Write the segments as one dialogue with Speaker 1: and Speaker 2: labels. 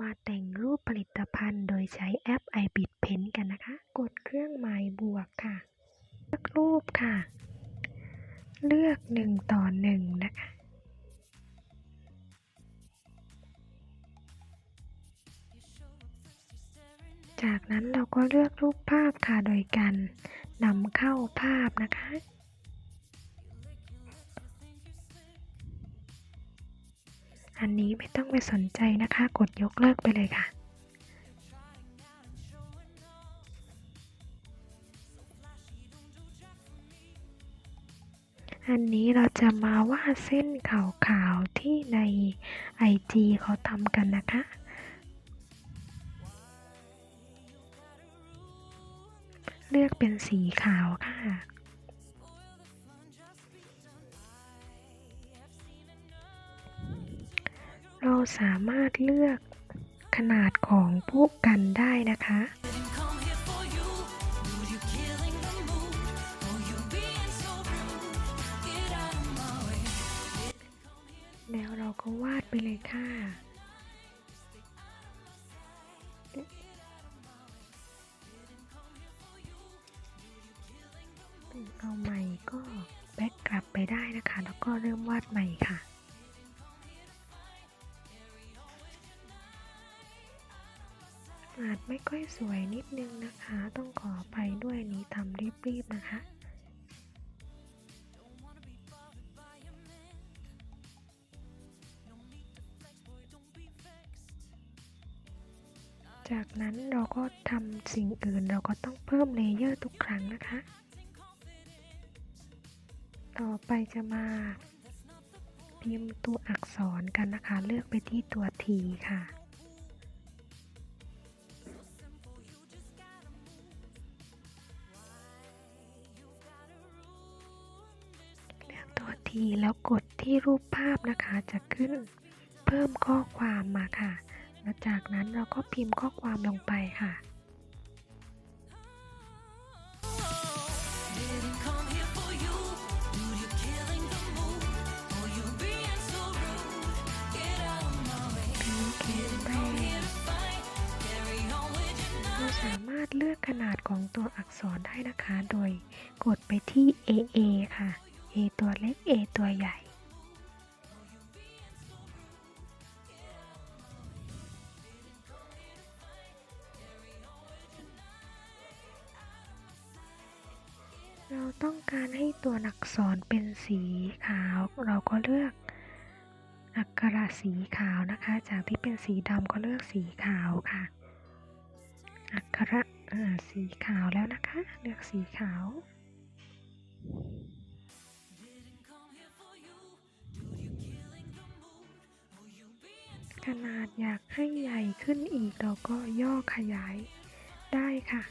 Speaker 1: มาแต่งรูปผลิตภัณฑ์ โดยใช้แอป iBit Pen กันนะคะ กดเครื่องหมายบวกค่ะ เลือกรูปค่ะ เลือกหนึ่งต่อหนึ่งนะคะจากนั้นเราก็เลือกรูปภาพค่ะโดยการนำเข้าภาพนะคะ อันนี้ไม่ต้องไปสนใจนะคะ กดยกเลิกไปเลยค่ะ อันนี้เราจะมาวาดเส้นขาวๆที่ใน IG เขาทำกันนะคะเลือกเป็นสีขาวค่ะ เราสามารถเลือกขนาดของผู้กันได้นะคะแล้วเราก็วาดไปเลยค่ะ เอาใหม่ก็แบ็กกลับไปได้นะคะ แล้วก็เริ่มวาดใหม่ค่ะ อาจไม่ค่อยสวยนิดนึงนะคะ ต้องขอไปด้วยนี้ทำรีบๆนะคะ จากนั้นเราก็ทำสิ่งอื่นเราก็ต้องเพิ่มเลเยอร์ทุกครั้งนะคะ ต่อไปจะมาพิมพ์ตัวอักษรกันนะคะ เลือกไปที่ตัว T ค่ะ ลือกตัว T แล้วกดที่รูปภาพนะคะจะขึ้นเพิ่มข้อความมาค่ะ แล้วจากนั้นเราก็พิมพ์ข้อความลงไปค่ะพิมพ์เขียนไปเราสามารถเลือกขนาดของตัวอักษรได้นะคะ โดยกดไปที่ AA ค่ะ A ตัวเล็ก A ตัวใหญ่ เราต้องการให้ตัวอักษรเป็นสีขาว เราก็เลือกอักขระสีขาวนะคะ จากที่เป็นสีดำก็เลือกสีขาวค่ะ อักขระอ่าสีขาวแล้วนะคะ เลือกสีขาว ขนาดอยากให้ใหญ่ขึ้นอีกเราก็ย่อขยายได้ค่ะ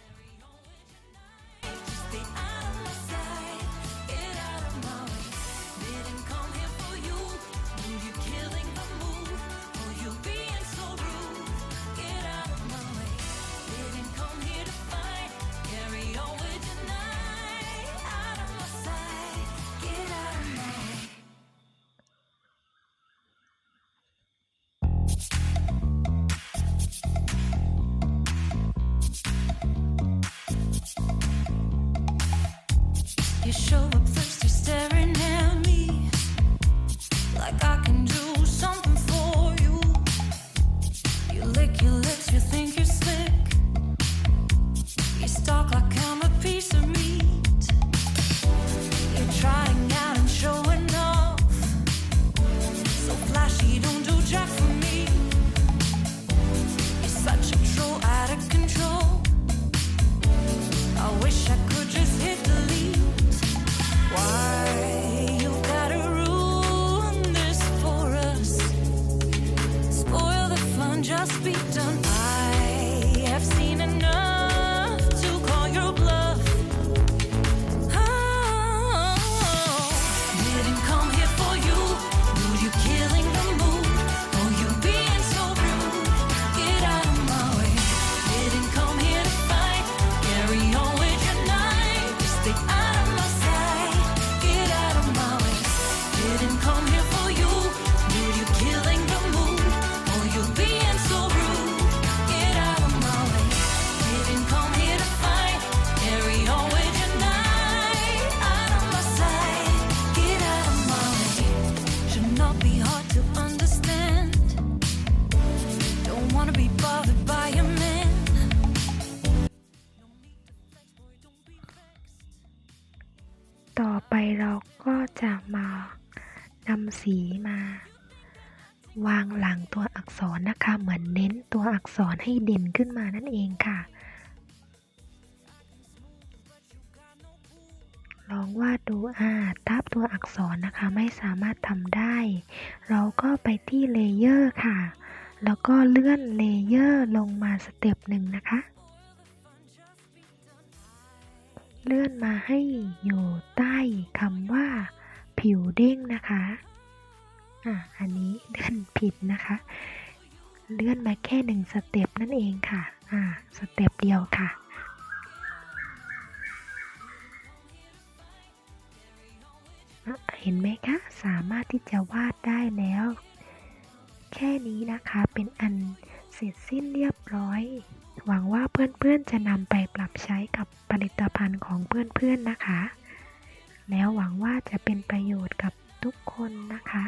Speaker 2: show up thirsty, ต่อไปเราก็จะมานำ
Speaker 1: สีมา วางหลังตัวอักษรนะคะ เหมือนเน้นตัวอักษรให้เด่นขึ้นมานั่นเองค่ะ ลองวาดดูอ่าทับตัวอักษรนะคะ ไม่สามารถทำได้ เราก็ไปที่เลเยอร์ค่ะ แล้วก็เลื่อนเลเยอร์ลงมาสเต็ปหนึ่งนะคะ เลื่อนมาให้อยู่ใต้คำว่า ผิวเด้งนะคะอะอันนี้เลื่อนผิดนะคะ เลื่อนมาแค่หนึ่งสเต็ปนั่นเองค่ะ อ่า สเต็ปเดียวค่ะ เห็นไหมคะ สามารถที่จะวาดได้แล้ว แค่นี้นะคะเป็นอันเสร็จสิ้นเรียบร้อย หวังว่าเพื่อนๆจะนำไปปรับใช้กับผลิตภัณฑ์ของเพื่อนๆนะคะ แล้วหวังว่าจะเป็นประโยชน์กับทุกคนนะคะ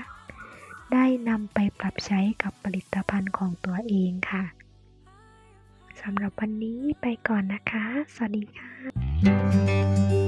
Speaker 1: ได้นำไปปรับใช้กับผลิตภัณฑ์ของตัวเองค่ะสำหรับวันนี้ไปก่อนนะคะ สวัสดีค่ะ